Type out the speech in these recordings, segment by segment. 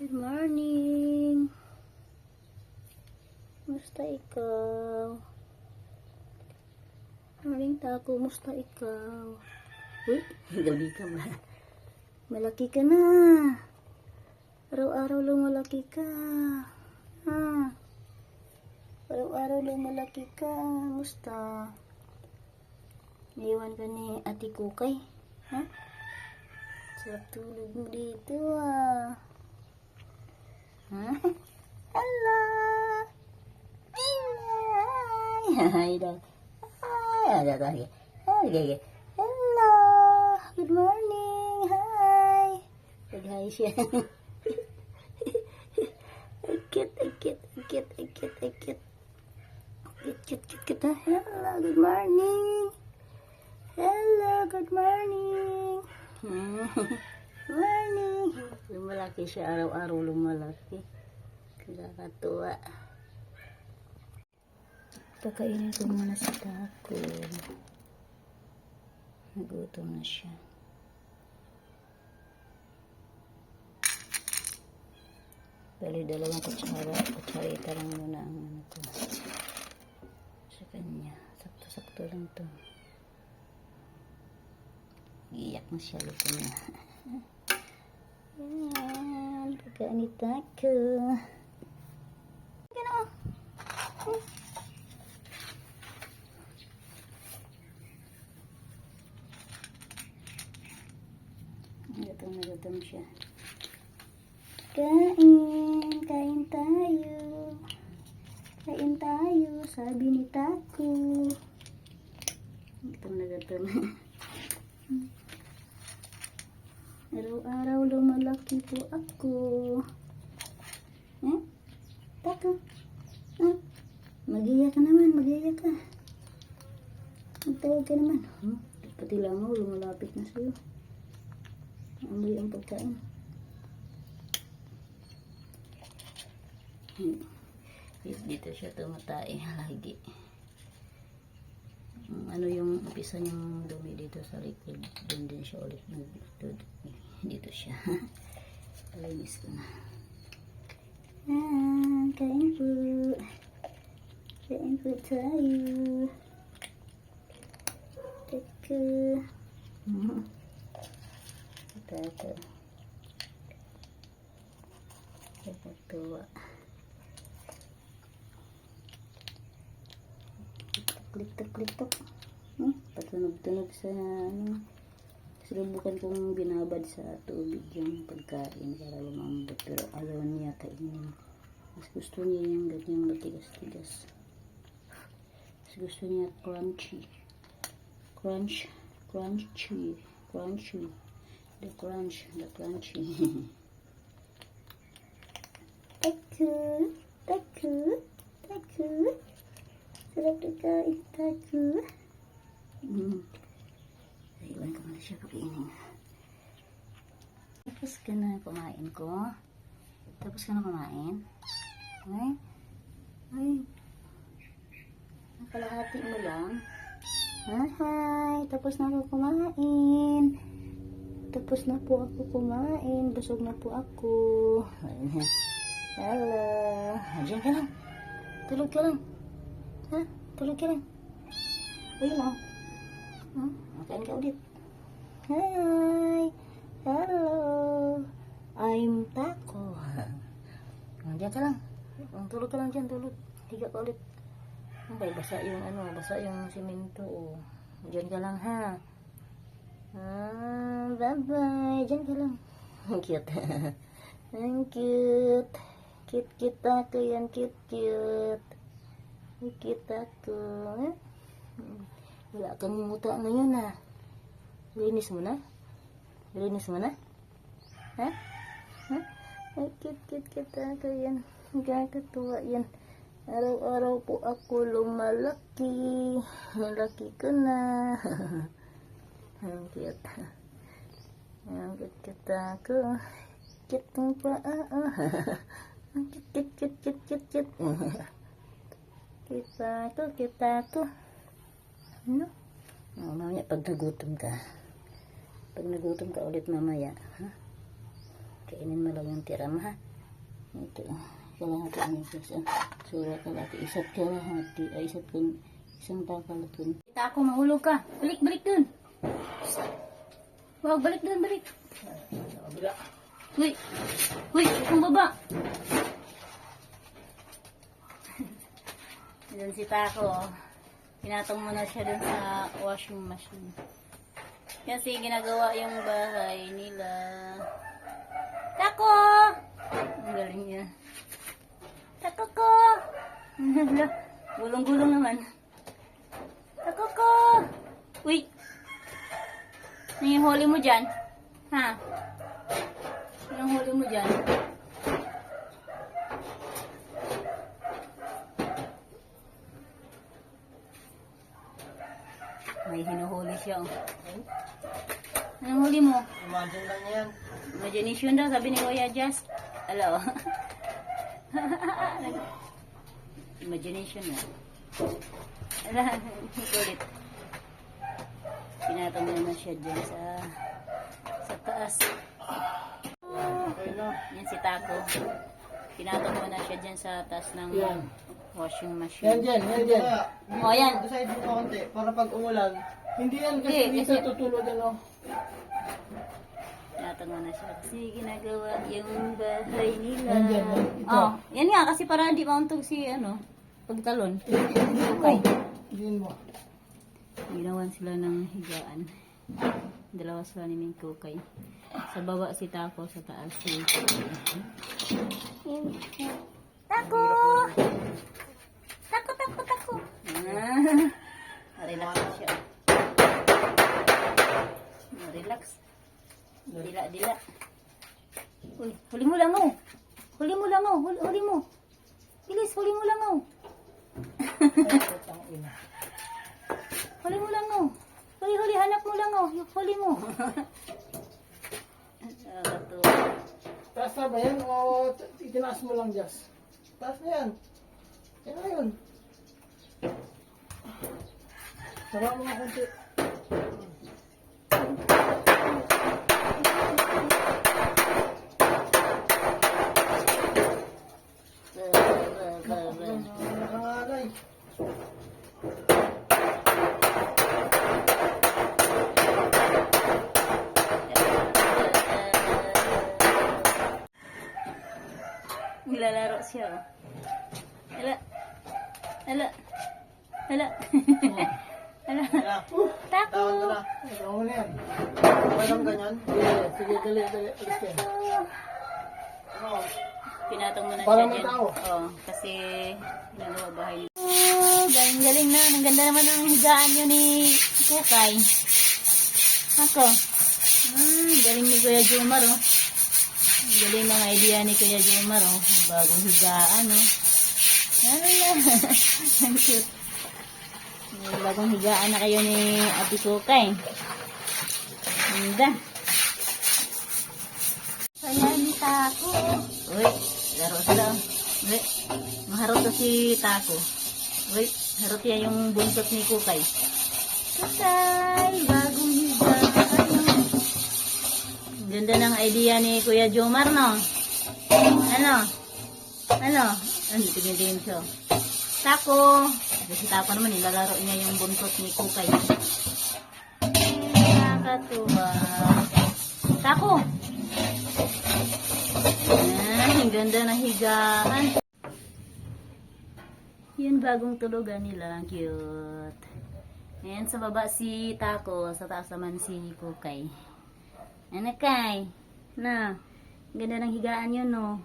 Good morning. Musta ikaw? Morning tako, musta ikaw? Uy, gabi ka ba? Malaki ka na. Araw-araw lumalaki ka. Ha? Araw-araw lumalaki ka. Musta? Naiwan ka ni Ate Kukay. Ha? Sarap tulog mo dito ah. Ha? Hello! Hi! Hi. Hi! Hi. Hello! Good morning! Hi! Siya. Akit, akit. ah. Hello, good morning! Hello, good morning! morning! Lumalaki siya araw-araw lumalaki. Nakakatuwa. Pakainin ko muna sa tako. Nagutom na siya. Bali, dalawang kutsara. Kutsarita lang muna ang ano ko. Sa kanya. Sakto-sakto lang to. Iyak na siya. Luto na. Yan. Pagkain tako. Gano'n. Gutom na gutom siya. Kain, kain tayo. Kain tayo, sabi ni Taco. Gutom na gutom. Araw-araw lumalaki po ako. Eh? Taco? Eh? Mag-iyak ka naman, mag-iyak ka. Magtawag ka naman. Hmm? Pati langaw, lumalapit na sa'yo. Amoy ang pagkain. Hmm. Dito siya tumatay lagi. Ano yung umpisa niyang dumi dito sa likod. Doon din siya ulit dito siya. Palinis ko na. Ah, kain po. Kain po tayo. Teka. Mhm. Teka. Nakakatuwa. Klik-tok-klik-tok. Hmm? Patunog-tunog sa ano. Sinubukan kong binabad sa tubig yung pagkain para lumambot. Pero ayaw niya kainin. Mas gusto niya yung ganyang matigas-tigas. Mas gusto niya crunchy. Crunch. Crunchy. Crunchy. The crunch. The crunchy. Taku. Taku. Kain. Taku. Hmm. Iwan ko muna siya pag-ining. Tapos ka na kumain ko. Tapos ka na kumain. Ay. Ay. Nakalahati mo lang. Hi. Tapos na ako kumain. Tapos na po ako kumain. Busog na po ako. Hello. Diyan ka lang. Tulog ka lang. Ha? Ka lang. Ayun lang. Hmm? Makain ka ulit. Hi! Hello! I'm Taco. Diyan ka lang. Tulog ka lang dyan. Higa ka ulit. Okay, basa yung ano, basa yung simento. Oh. Diyan ka lang ha. Ah, bye-bye. Diyan ka lang. Ang cute. Ang cute. Cute, cute ako yan. Cute, Cute ako. Eh? Wala kang muta ngayon ah. Linis mo na? Linis mo na? Ha? Ha? Cute, cute, cute ako yan. Nakakatuwa yan. Araw-araw po ako lumalaki. Malaki ko na. Ang cute. Ang cute, cute ako. Cute ng paa. Ang cute, cute, cute, cute, cute, Cute ako, cute ako. Ano? Oh, mamaya pag nagutom ka. Pag nagutom ka ulit mamaya, ha? Kainin mo lang yung tira mo, ha? Ito. Kalahati ang ah. Sura kalahati. Isa't kalahati. Ay, isa't kun. Isang takalaton. Kita ako, mahulog ka. Balik, balik dun. Wow, balik dun, balik. Uy, uy, kung baba. Doon si Taco. Pinatong mo na siya dun sa washing machine. Kasi ginagawa yung bahay nila. Taco! Ang galing niya. Taco ko! Gulong-gulong naman. Taco ko! Uy! Ano yung huli mo dyan? Ha? Ano yung huli mo dyan? May hinuhuli siya. oh. Anong huli mo? Imagine lang yan. Imagination daw, sabi ni Kuya Jazz. Hello. Imagination na. Ala, kulit. Pinatong mo na siya dyan sa sa taas. Yan si Taco. Pinatong mo na siya dyan sa taas ng Yan. Washing Yan machine. dyan, yan dyan. Oh, yan. Decide mo kaunti para pag umulan. Hindi yan kasi Hindi, dito kasi- tutulog ano. Mo na siya. Kasi ginagawa yung bahay nila. Yan dyan, yan. Ito. Oh, yan nga kasi para hindi mauntog si ano, pagtalon. Okay. Diyan mo. Ginawan sila ng higaan. Dalawa sila ni Ming Kukay. Sa baba si Taco, sa taas si Taco! Taco, Taco, Taco! Ah, relax na siya. Ah, Relax. Dila, dila. Uy, huli mo lang oh. Huli mo lang oh. Huli, huli mo. Bilis, huli mo lang oh. Huli mo lang oh. Huli, huli, hanap mo lang oh. Huli mo. Taas na ba yan o t- itinaas mo lang Jess? Taas na yan. Yan na yun. Sarap mo nga konti. Nangangalay. Nilalaro siya. oh. Hala. Hala. Hala. Hala. Kaya, uh, Taco. tawag ko na. Tawag mo na yan. Okay lang ganyan? Sige, sige, dali, dali. Alis ka. Ano? Pinatong mo na Para siya may dyan. tao. Oo, kasi ginagawa bahay. Oh, galing-galing na. Ang ganda naman ng higaan niyo ni Kukay. Ako. Ah, galing ni Kuya Jomar, oh. Ang Galing ng idea ni Kuya Jomar, oh. Bagong higaan, oh. Ala, ang cute. May bagong higaan na kayo ni Ate Kukay. Ganda. Kaya ni Taco. Uy, laro sila. Uy, maharot to si Taco. Uy, harot niya yung buntot ni Kukay. Kukay, bagong higaan. Ganda ng idea ni Kuya Jomar, no? Ano? Ano? Ano, tingin-tingin siya. Taco. Kasi si Taco naman, nilalaro niya yung buntot ni Kukay. Nakakatuwa. Taco. Ah, ang ganda ng higaan. Yun bagong tulugan nila. Cute. Ayan sa baba si Taco. Sa taas naman si Kukay. Ano kay? Na. Ganda ng higaan yun, no?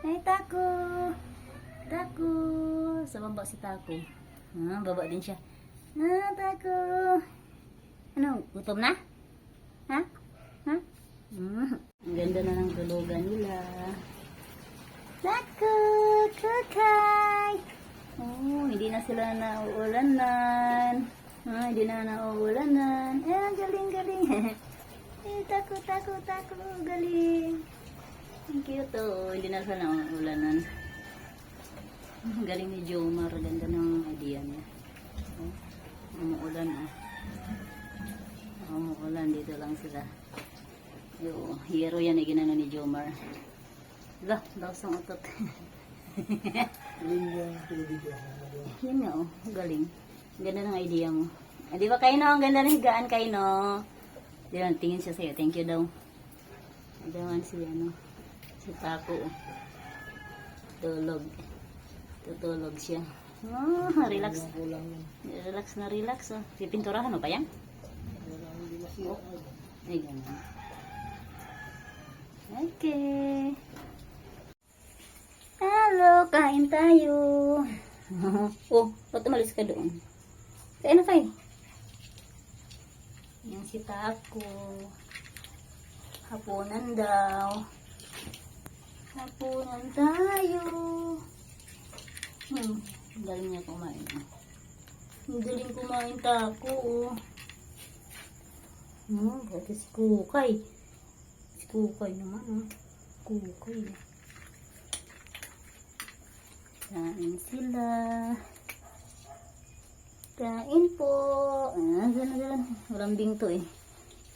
Ay, Taco. Taco. Sa baba si Taco. Ah, baba din siya. Ah, Taco. Ano, gutom na? Ha? Ha? Mm. Ang ganda na ng tulugan nila. Sila nauulanan. Ah, hindi na nauulanan. Eh, ang galing-galing. eh, tako, tako, tako. Galing. Ang cute oh. Hindi na sila nauulanan. Ang galing ni Jomar. Ganda ng idea niya. Oh, umuulan oh. Umuulan. Dito lang sila. Yo, hero yan ay ginano ni Jomar. Lah, lakas ng utot. Galing yung pinibidyo. Yan nga oh, galing. Ganda ng idea mo. Ah, di ba kayo no? Ang ganda ng higaan kayo no? Di ba, tingin siya sa'yo. Thank you daw. Adawan si ano, si Taco. oh. Tulog. Tutulog siya. Oh, relax. Yun. Relax na relax oh. Pipinturahan mo pa yan? Masira. Ay, ganun. Okay. Kain tayo. oh, ba't umalis ka doon? Kain na kayo. Yan si Taco. Hapunan daw. Hapunan tayo. Hmm, galing niya kumain. Ang galing kumain Taco. oh. Hmm, pati si Kukay. Si Kukay naman, ah. Kukay. Kain sila. Kain po. Ah, gano'n. Malambing to eh.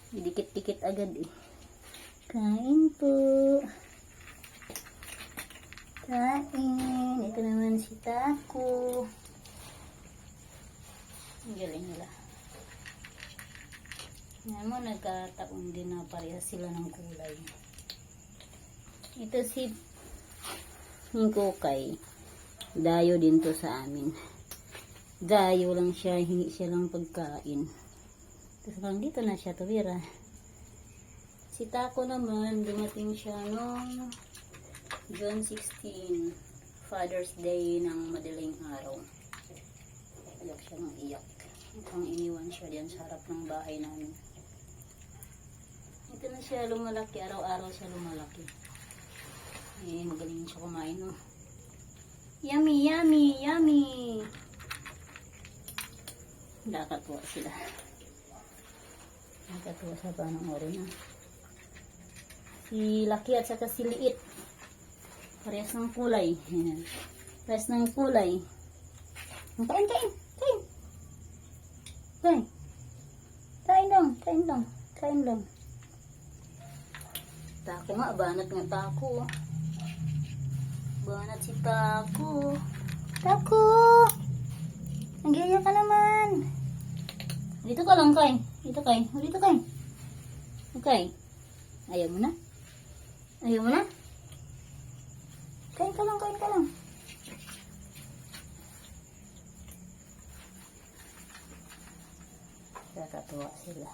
Didikit-dikit agad eh. Kain po. Kain. Ito naman si Taco. Ang galing nila. Yan mo, nagkataon din na parehas sila ng kulay. Ito si Hingkokay. Dayo din to sa amin. Dayo lang siya, hingi siya lang pagkain. Tapos lang dito na siya tuwira. Si Taco naman, dumating siya noong June 16, Father's Day ng madaling araw. Iyak siya ng iyak. Mukhang iniwan siya diyan sa harap ng bahay namin. Ito na siya lumalaki. Araw-araw siya lumalaki. Eh, magaling siya kumain, no? Yummy, yummy, yummy! Nakakatuwa sila. Nakakatuwa sa panoorin, na. Si Laki at saka si Liit. Parehas ng kulay. Parehas ng kulay. Kain, kain, kain! Kain! Kain lang, kain lang, kain lang. Tako nga, banat nga tako. Banat si tako. Tako! Nanggaya ka naman. Dito ka lang, Kay. Dito, Kay. Dito, Kay. Okay. Ayaw mo na? Ayaw mo na? Kain ka lang, kain ka lang. Nakakatuwa sila.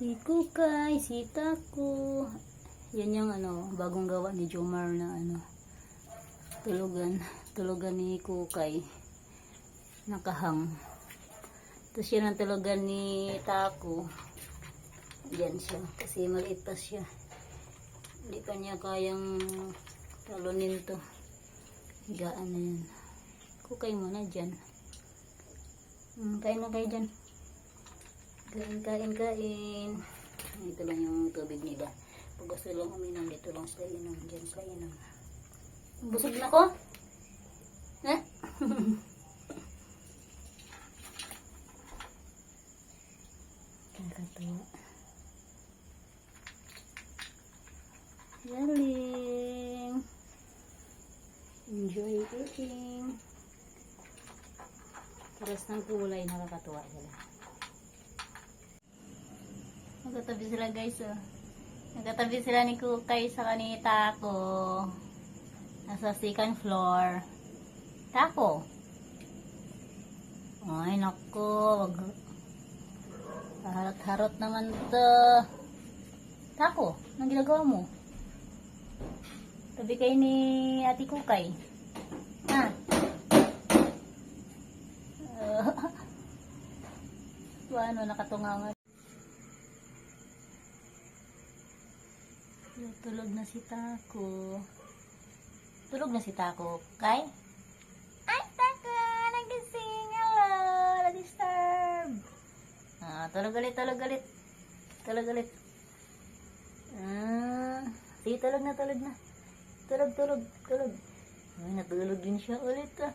Si Kukay, si Taco. Yan yung ano, bagong gawa ni Jomar na ano, tulugan. Tulugan ni Kukay. Nakahang. Tapos yun ang tulugan ni Taco. Yan siya. Kasi maliit pa siya. Hindi pa niya kayang talunin to. Higaan na yan. Kukay mo na dyan. Hmm, kain na kayo dyan. Kain, kain, kain. Ito lang yung tubig nila. Pag gusto lang uminom, dito lang sila inom. Diyan sila inom. Busog na ko? Eh? Kakatawa. Galing. Enjoy eating. Paras ng kulay, nakakatuwa sila. Nagkatabi sila guys oh. Nagkatabi sila ni Kukay sa kanita ko. Nasa second floor. Tako. Ay nako, wag Harot-harot naman to. Tako, anong ginagawa mo? Tabi kayo ni Ate Kukay. Ha? Uh, ano, nakatungangan. Tulog na si Taco. Tulog na si Taco. Kay? Ay, Taco! Nagising! Hello! Na-disturb! Ah, tulog ulit, tulog ulit. Tulog ulit. Ah, sige, tulog na, tulog na. Tulog, tulog, tulog. Ay, natulog din siya ulit ah.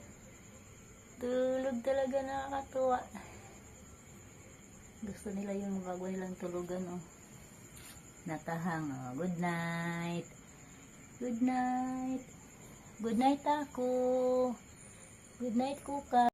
Tulog talaga nakakatuwa. Gusto nila yung bago nilang tulugan oh. Nakahang. Oh, good night. Good night. Good night ako. Good night, Kuka.